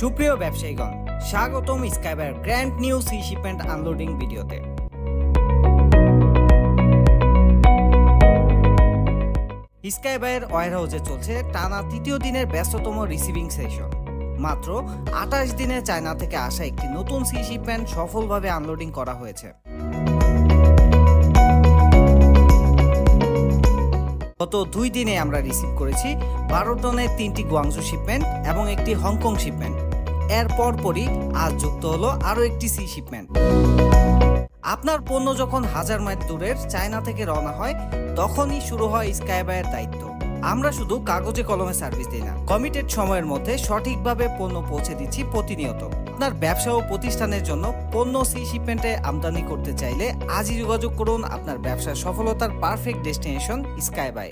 সুপ্রিয় ব্যবসায়ীগণ, স্বাগতম স্কাইবার grand new sea shipment unloading ভিডিওতে। স্কাইবাইয়ের ওয়ার হাউসে চলছে টানা তৃতীয় দিনের ব্যস্ততম রিসিভিং সেশন মাত্র আঠাশ দিনে চায়না থেকে আসা একটি নতুন সি শিপমেন্ট সফলভাবে আনলোডিং করা হয়েছে। গত দুই দিনে আমরা রিসিভ করেছি বারো টনের তিনটি গুয়াংজু শিপমেন্ট এবং একটি হংকং শিপমেন্ট এর পরপরই আজ যুক্ত হলো আরও একটি সি শিপমেন্ট আপনার পণ্য যখন হাজার মাইল দূরের চায়না থেকে রওনা হয়, তখনই শুরু হয় স্কাইবায়ের দায়িত্ব। আমরা শুধু কাগজে কলমে সার্ভিস দিই না কমিটেড সময়ের মধ্যে সঠিকভাবে পণ্য পৌঁছে দিচ্ছি প্রতিনিয়ত। আপনার ব্যবসা ও প্রতিষ্ঠানের জন্য পণ্য সি শিপমেন্টে আমদানি করতে চাইলে আজই যোগাযোগ করুন আপনার ব্যবসার সফলতার পারফেক্ট ডেস্টিনেশন স্কাইবাই